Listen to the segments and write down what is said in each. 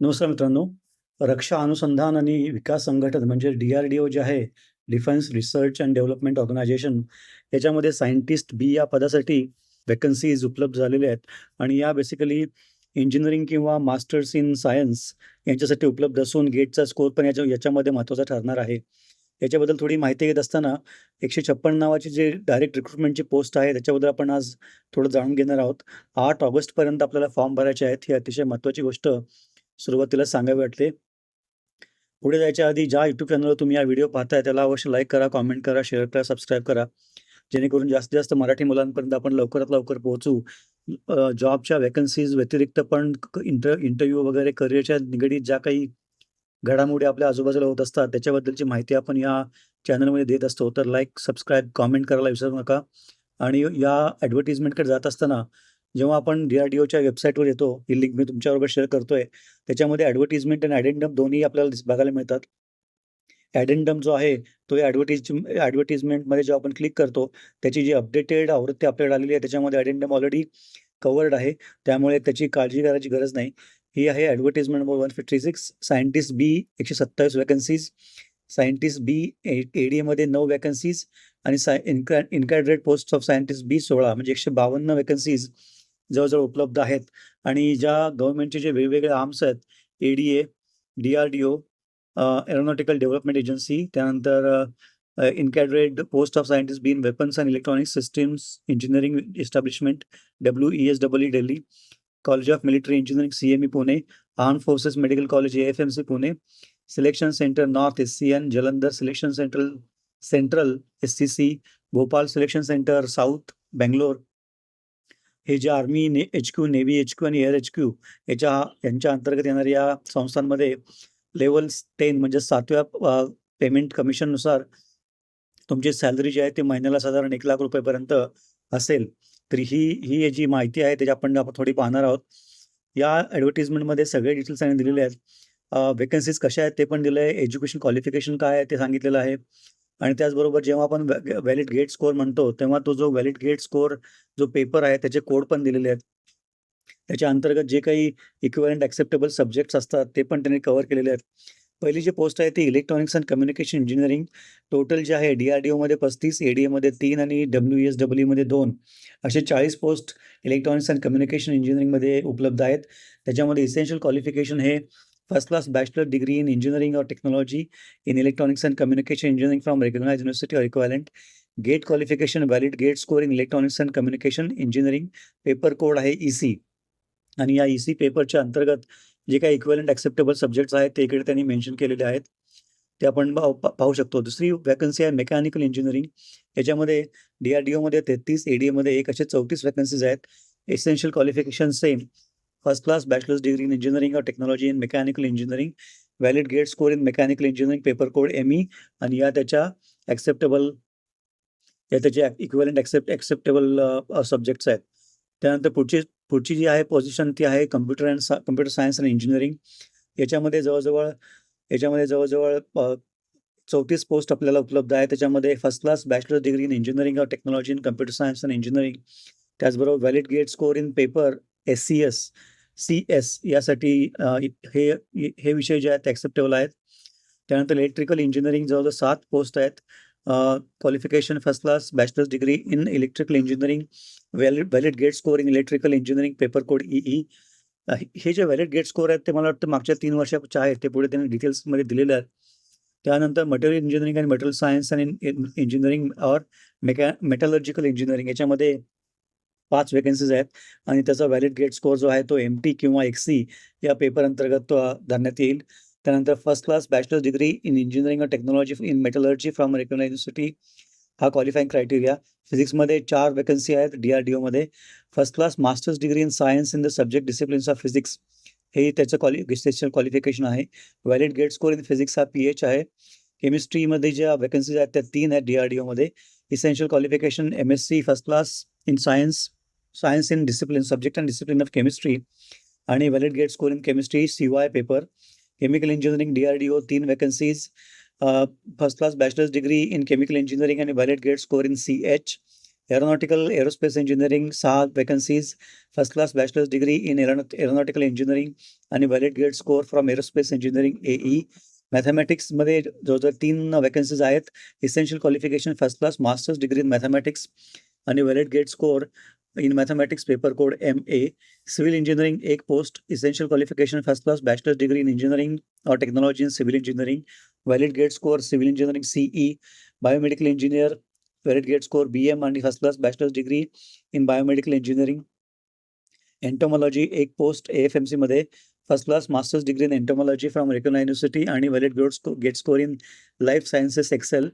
नमस्कार मित्रांनो. रक्षा अनुसंधान आणि विकास संघटन म्हणजे डी-आर-डी-ओ जे आहे, defence research and development organisation याच्यामध्ये सायंटिस्ट बी या पदासाठी व्हॅकन्सीज उपलब्ध झालेल्या आहेत आणि या बेसिकली इंजिनिअरिंग किंवा मास्टर्स इन सायन्स यांच्यासाठी उपलब्ध असून गेटचा स्कोर पण याच्या याच्यामध्ये महत्त्वाचा ठरणार आहे. याच्याबद्दल थोडी माहिती घेत असताना 156 नावाची जे डायरेक्ट रिक्रुटमेंटची पोस्ट आहे त्याच्याबद्दल आपण आज थोडं जाणून घेणार आहोत. आठ ऑगस्टपर्यंत आपल्याला फॉर्म भरायचे आहेत. ही अतिशय महत्त्वाची गोष्ट सुरुवातीला सांगावे वाटते. पुढे जायच्या आधी ज्या YouTube चॅनलवर तुम्ही हा व्हिडिओ पाहताय त्याला अवश्य लाईक करा, कमेंट करा, शेअर करा, सबस्क्राईब करा. जेणेकरून जास्तीत जास्त मराठी मुलांपर्यंत आपण लवकरात लवकर पोहोचू. जॉबच्या व्हॅकन्सीज व्यतिरिक्त पण इंटर इंटरव्ह्यू वगैरे करिअरच्या निगडीत ज्या काही घडामोडी आपल्या आजूबाजूला होत असतात त्याच्याबद्दलची माहिती आपण या चॅनलमध्ये देत असतो. तर लाईक, सबस्क्राईब, कमेंट करायला विसरू नका आणि या ॲडव्हर्टिजमेंटकडे जात असताना जेव्हा आपण डी-आर-डी-ओच्या वेबसाईटवर येतो, ही लिंक मी तुमच्याबरोबर शेअर करतोय. त्याच्यामध्ये ॲडव्हर्टिजमेंट आणि ॲडेंडम दोन्ही आपल्याला दिस बघायला मिळतात. ॲडेंडम जो आहे तो ॲडव्हर्टिज ॲडव्हर्टिजमेंटमध्ये जेव्हा आपण क्लिक करतो, त्याची जी अपडेटेड आवृत्ती आपल्याकडे आलेली आहे त्याच्यामध्ये ॲडेंडम ऑलरेडी कव्हर्ड आहे. त्यामुळे त्याची काळजी करायची गरज नाही. ही आहे advertisement number 156 scientist B 127 vacancies, scientist B A ए-डी-एमध्ये नऊ व्हॅकन्सीज आणि साय इन्कॅ incadre post of scientist B 16 म्हणजे एकशे बावन्न वॅकन्सीज जवळजवळ उपलब्ध आहेत आणि ज्या गव्हर्नमेंटचे जे वेगवेगळे आर्म्स आहेत, ADA, DRDO, aeronautical development agency, त्यानंतर अ, post of scientist B in weapons and electronic systems engineering establishment WESEE college of military engineering CME Pune, arm forces medical college AFMC Pune, selection centre north SCN, Jalandhar selection central central SCC, Bhopal selection centre south, Bangalore. हे जे army, ने HQ, navy HQ आणि air HQ याच्या यांच्या अंतर्गत येणाऱ्या या संस्थांमध्ये लेवल टेन म्हणजे सातव्या पेमेंट कमिशननुसार तुमची सॅलरी जी आहे ती महिन्याला साधारण एक लाख रुपयेपर्यंत असेल. तर ही ही जी माहिती आहे त्याची आपण आपण थोडी पाहणार आहोत. या ॲडव्हर्टिजमेंटमध्ये सगळे डिटेल्स त्यांनी दिलेले आहेत. वेकन्सीज कशा आहेत ते पण दिलं आहे. एज्युकेशन क्वालिफिकेशन काय आहे ते सांगितलेलं आहे आणि त्याचबरोबर जेव्हा आपण व्हॅलिड गेट स्कोर म्हणतो तेव्हा तो जो व्हॅलिड गेट स्कोर जो पेपर आहे त्याचे कोड पण दिलेले आहेत. त्याच्या अंतर्गत जे काही इक्विवलंट ॲक्सेप्टेबल सब्जेक्ट्स असतात ते पण त्यांनी कव्हर केलेले आहेत. पहिली जी पोस्ट आहे ती electronics and communication engineering total जे आहे डी-आर-डी-ओमध्ये 35, ए-डी-एमध्ये तीन आणि डब्ल्यू एस डब्ल्यूमध्ये दोन असे 40 पोस्ट इलेक्ट्रॉनिक्स अँड कम्युनिकेशन इंजिनिअरिंगमध्ये उपलब्ध आहेत. त्याच्यामध्ये इसेन्शियल क्वालिफिकेशन हे first class bachelor degree in engineering or technology in electronics and communication engineering from recognized university or equivalent GATE qualification valid GATE score in electronics and communication engineering paper code आहे EC आणि या E-C पेपरच्या अंतर्गत जे काही equivalent acceptable subjects आहेत ते इकडे त्यांनी मेन्शन केलेले आहेत. ते आपण पाहू पाहू शकतो. दुसरी वॅकन्सी आहे मेकॅनिकल इंजिनिअरिंग. याच्यामध्ये डी-आर-डी-ओमध्ये 33, ए-डी-एमध्ये एक असे चौतीस वॅकन्सीज आहेत. Essential qualification same first class bachelors degree in engineering or technology in mechanical engineering. Valid GATE score in mechanical engineering paper code ME आणि या त्याच्या एक्सेप्टेबल या त्याचे इक्वलंट एक्सेप्ट एक्सेप्टेबल सब्जेक्ट्स आहेत. त्यानंतर पुढची पुढची जी आहे पोझिशन ती आहे कॉम्प्युटर अँड सा कॉम्प्युटर सायन्स अँड इंजिनिअरिंग. याच्यामध्ये जवळ-जवळ याच्यामध्ये जवळ-जवळ अ, 34 पोस्ट आपल्याला उपलब्ध आहे त्याच्यामध्ये first class bachelor degree in engineering or technology in computer science and engineering. त्याचबरोबर valid GATE score in paper S C S C S यासाठी हे हे विषय जे आहेत ॲक्सेप्टेबल आहेत. त्यानंतर इलेक्ट्रिकल इंजिनिअरिंग जवळजवळ सात पोस्ट आहेत. Qualification first class bachelors degree in electrical engineering. Valid valid GATE score in electrical engineering paper code EE. हे जे व्हॅलिड गेट स्कोर आहेत ते मला वाटतं मागच्या तीन वर्षाच्या आहेत. ते पुढे त्यांनी डिटेल्समध्ये दिलेले आहेत. त्यानंतर मटेरियल इंजिनिअरिंग आणि material science and in engineering or मेकॅ metallurgical engineering याच्यामध्ये पाच व्हॅकन्सीज आहेत आणि त्याचा व्हॅलिड गेट स्कोर जो आहे तो एम-टी किंवा एक्स-सी या पेपर अंतर्गत तो धरण्यात येईल. त्यानंतर first class bachelors degree in engineering and technology in metallurgy from recognised university हा क्वालिफाईंग क्रायटेरिया. फिजिक्समध्ये चार व्हॅकन्सी आहेत डी-आर-डी-ओमध्ये. First class masters degree in science in the subject disciplines of physics हे त्याचं क्वालिफिकेशन क्वालिफिकेशन आहे. Valid GATE score in physics हा PH आहे. केमिस्ट्रीमध्ये ज्या व्हॅकन्सीज आहेत त्या तीन आहेत डी-आर-डी-ओमध्ये. Essential qualification MSc first class in science science in discipline subject and discipline of chemistry आणि valid GATE score in chemistry CY paper. Chemical engineering DRDO 3 vacancies. First class bachelors degree in chemical engineering आणि valid GATE score in CH. Aeronautical aerospace engineering सहा vacancies first class bachelors degree in एरोनॉ aeronautical engineering आणि valid GATE score from aerospace engineering A E मॅथमॅटिक्समध्ये जवळजवळ तीन vacancies आहेत essential qualification first class masters degree in mathematics आणि valid GATE score in mathematics paper code M A civil engineering एक post essential qualification first class bachelors degree in engineering or technology in civil engineering valid grade score civil engineering E biomedical engineer valid grade score B M आणि first class bachelors degree in biomedical engineering entomology एक post A F M सीमध्ये first class masters degree in entomology from recon university आणि valid grade स्को GATE score in life sciences XL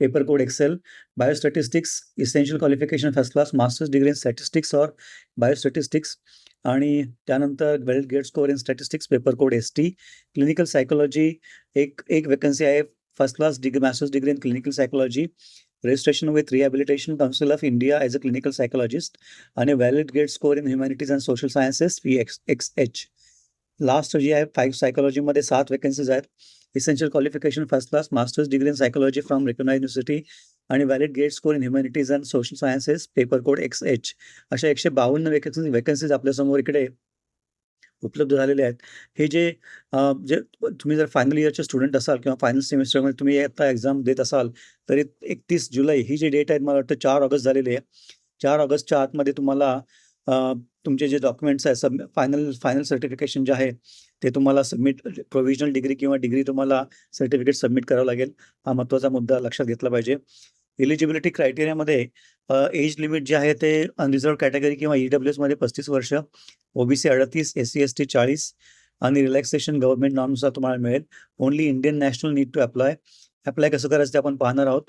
paper code XL biostatistics essential qualification first class masters degree in statistics or biostatistics आणि त्यानंतर valid GATE score in statistics paper code S T clinical psychology एक एक vacancy आहे. First class degree masters degree in clinical psychology registration with rehabilitation council of India as a clinical psychologist आणि valid GATE score in humanities and social sciences V X X H last जी आहे five सायकोलॉजीमध्ये सात vacancies आहेत. Essential qualification first class masters degree in psychology from recon university आणि valid GATE score in humanities and social sciences paper code X H अशा एकशे बावन्न vacancy vacancies आपल्यासमोर इकडे उपलब्ध झालेले आहेत. हे जे जे तुम्ही जर फायनल इयरचे स्टुडंट असाल किंवा फायनल सेमिस्टरमध्ये तुम्ही आता एक्झाम देत असाल तरी एकतीस जुलै ही जी डेट आहे मला वाटतं चार ऑगस्ट झालेली आहे. चार ऑगस्टच्या आतमध्ये तुम्हाला तुमचे जे डॉक्युमेंट्स आहे सब फायनल फायनल सर्टिफिकेशन जे आहे ते तुम्हाला सबमिट प्रोव्हिजनल डिग्री किंवा डिग्री तुम्हाला सर्टिफिकेट सबमिट करावं लागेल. हा महत्त्वाचा मुद्दा लक्षात घेतला पाहिजे. एलिजिबिलिटी क्रायटेरियामध्ये एज लिमिट जे आहे ते अनरिझर्व कॅटेगरी किंवा ई डब्ल्यू एसमध्ये पस्तीस वर्ष ओबीसी अडतीस एस सी एस टी चाळीस आणि रिलॅक्सेशन गव्हर्नमेंट नॉर्मनुसार तुम्हाला मिळेल. Only Indian national need to apply apply कसं करायचं ते आपण पाहणार आहोत.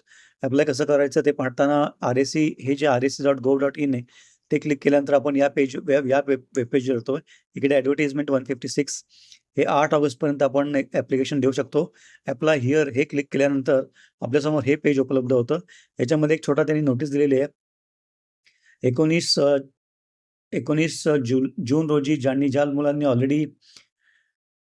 अप्लाय कसं करायचं ते पाहताना आर एस सी हे जे R S C dot gov dot in आहे ते क्लिक केल्यानंतर आपण या पेज वेब या वेब पेज येतो इकडे ॲडव्हर्टिजमेंट वन फिफ्टी सिक्स हे आठ ऑगस्टपर्यंत आपण एक ॲप्लिकेशन देऊ शकतो. अप्लाय हिअर हे क्लिक केल्यानंतर आपल्यासमोर हे पेज उपलब्ध होतं. याच्यामध्ये एक छोटा त्यांनी नोटीस दिलेली आहे. एकोणीस एकोणीस जून जून रोजी ज्यांनी ज्या मुलांनी ऑलरेडी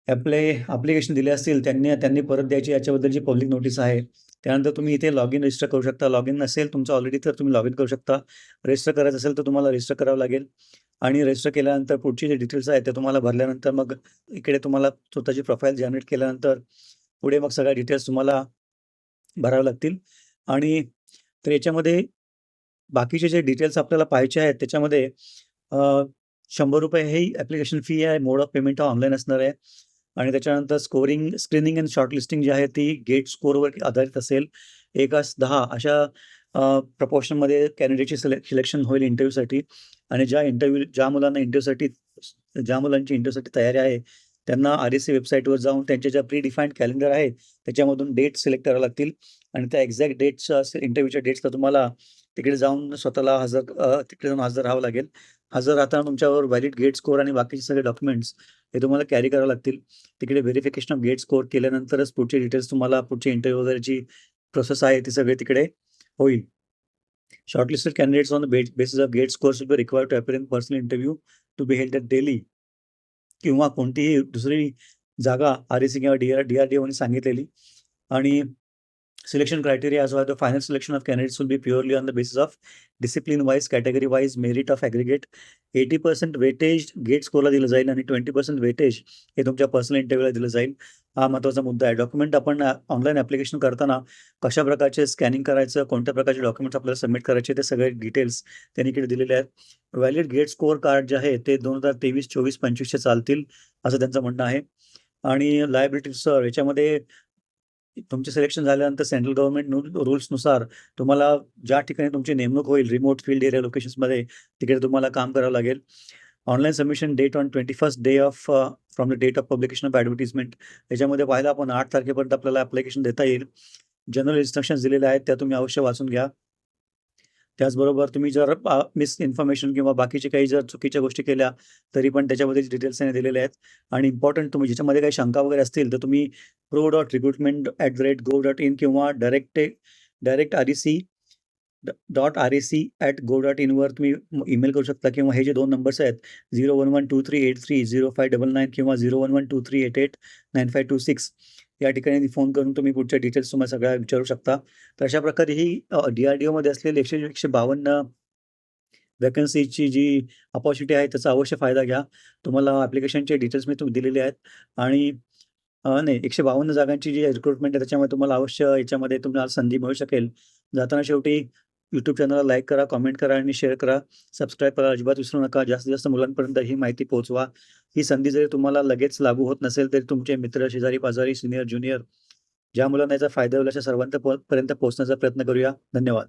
ॲप्ले ॲप्लिकेशन दिले असतील त्यांनी त्यांनी परत द्यायची. याच्याबद्दलची पब्लिक नोटीस आहे. त्यानंतर तुम्ही इथे लॉग इन रजिस्टर करू शकता. लॉग इन नसेल तुमचं ऑलरेडी तर तुम्ही लॉग इन करू शकता. रजिस्टर करायचं असेल तर तुम्हाला रजिस्टर करावं लागेल. आणि रजिस्टर केल्यानंतर पुढचे जे डिटेल्स आहेत ते तुम्हाला भरल्यानंतर मग इकडे तुम्हाला स्वतःची प्रोफाईल जनरेट केल्यानंतर पुढे मग सगळ्या डिटेल्स तुम्हाला भराव्या लागतील. आणि तर याच्यामध्ये बाकीचे जे डिटेल्स आपल्याला पाहायचे आहेत त्याच्यामध्ये शंभर रुपये ही ॲप्लिकेशन फी आहे. मोड ऑफ पेमेंट हा ऑनलाईन असणार आहे. आणि त्याच्यानंतर स्कोरिंग स्क्रीनिंग अँड शॉर्टलिस्टिंग जी आहे ती गेट स्कोरवर आधारित असेल. एकास दहा अशा प्रपोर्शनमध्ये कॅन्डिडेटची सिले सिलेक्शन होईल इंटरव्ह्यूसाठी आणि ज्या इंटरव्ह्यू ज्या मुलांना इंटरव्ह्यूसाठी ज्या मुलांची इंटरव्ह्यूसाठी तयारी आहे त्यांना आर एस सी वेबसाईटवर जाऊन त्यांच्या ज्या प्री डिफाईन्ड कॅलेंडर आहे त्याच्यामधून डेट सिलेक्ट करावं लागतील. आणि त्या एक्झॅक्ट डेट्स इंटरव्ह्यूच्या डेट्सला तुम्हाला तिकडे जाऊन स्वतःला हजर तिकडे जाऊन हजर राहावं लागेल. हजर राहताना तुमच्यावर व्हॅलिड गेट स्कोर आणि बाकीचे सगळे डॉक्युमेंट्स हे तुम्हाला कॅरी करावं लागतील तिकडे व्हेरिफिकेशन ऑफ गेट स्कोर केल्यानंतरच पुढचे डिटेल्स तुम्हाला पुढचे इंटरव्ह्यू वगैरेची प्रोसेस आहे ती सगळे तिकडे होईल. Shortlisted candidates on the basis of GATE score will be required to appear in personal interview to be held Delhi किंवा कोणतीही दुसरी जागा आर एस सी किंवा D R D R D one सांगितलेली. आणि selection criteria as well the final selection of candidates will be purely on the basis of discipline wise category wise merit of aggregate. 80% weightage GATE स्कोरला दिलं जाईल आणि twenty percent weightage हे तुमच्या personal इंटरव्ह्यूला दिलं जाईल हा महत्त्वाचा मुद्दा आहे डॉक्युमेंट आपण ऑनलाईन ॲप्लिकेशन करताना कशा प्रकारचे स्कॅनिंग करायचं कोणत्या प्रकारचे डॉक्युमेंट्स आपल्याला सबमिट करायचे ते सगळे डिटेल्स त्यांनी इकडे दिलेले आहेत व्हॅलिड गेट स्कोअर कार्ड जे आहे ते दोन हजार तेवीस चोवीस पंचवीसचे चालतील असं त्यांचं म्हणणं आहे आणि लायबिलिटी सर याच्यामध्ये तुमचे सिलेक्शन झाल्यानंतर सेंट्रल गव्हर्नमेंट रूल्सनुसार तुम्हाला ज्या ठिकाणी तुमची नेमणूक होईल रिमोट फील्ड एरिया लोकेशन्समध्ये तिकडे तुम्हाला काम करावं लागेल. Online submission date on twenty first day of from the date of publication of advertisement याच्यामध्ये पाहिलं आपण आठ तारखेपर्यंत आपल्याला ॲप्लिकेशन देता येईल. जनरल इन्स्ट्रक्शन्स दिलेले आहेत त्या तुम्ही अवश्य वाचून घ्या. त्याचबरोबर तुम्ही जर मिस इन्फॉर्मेशन किंवा बाकीचे काही जर चुकीच्या गोष्टी केल्या तरी पण त्याच्यामध्ये डिटेल्स त्यांनी दिलेले आहेत. आणि इम्पॉर्टंट तुम्ही ज्याच्यामध्ये काही शंका वगैरे असतील तर तुम्ही pro dot recruitment at the rate gov dot in किंवा direct direct R E C dot R A C at gov dot इनवर तुम्ही ईमेल करू शकता. किंवा हे जे दोन नंबर्स आहेत zero one one two three eight three zero five double nine किंवा zero one one two three eight eight nine five two six या ठिकाणी फोन करून तुम्ही पुढच्या डिटेल्स तुम्हाला सगळ्या विचारू शकता. तर अशा प्रकारे ही डीआरडीओमध्ये असलेली एकशे एकशे बावन्न वॅकन्सीची जी अपॉर्च्युनिटी आहे त्याचा अवश्य फायदा घ्या. तुम्हाला ॲप्लिकेशनचे डिटेल्स मी तुम्ही दिलेले आहेत आणि नाही एकशे बावन्न जागांची जी रिक्रुटमेंट आहे त्याच्यामुळे तुम्हाला अवश्य याच्यामध्ये तुम्हाला संधी मिळू शकेल. जाताना शेवटी यूट्यूब चॅनलला लाईक करा, कमेंट करा आणि शेअर करा. सबस्क्राईब करा अजिबात विसरू नका. जास्तीत जास्त मुलांपर्यंत ही माहिती पोहोचवा. ही संधी जरी तुम्हाला लगेच लागू होत नसेल तरी तुमचे मित्र, शेजारी-पाजारी, सिनियर ज्युनियर ज्या मुलांना याचा फायदा होईल अशा सर्वांत पर्यंत पोहोचण्याचा प्रयत्न करूया. धन्यवाद.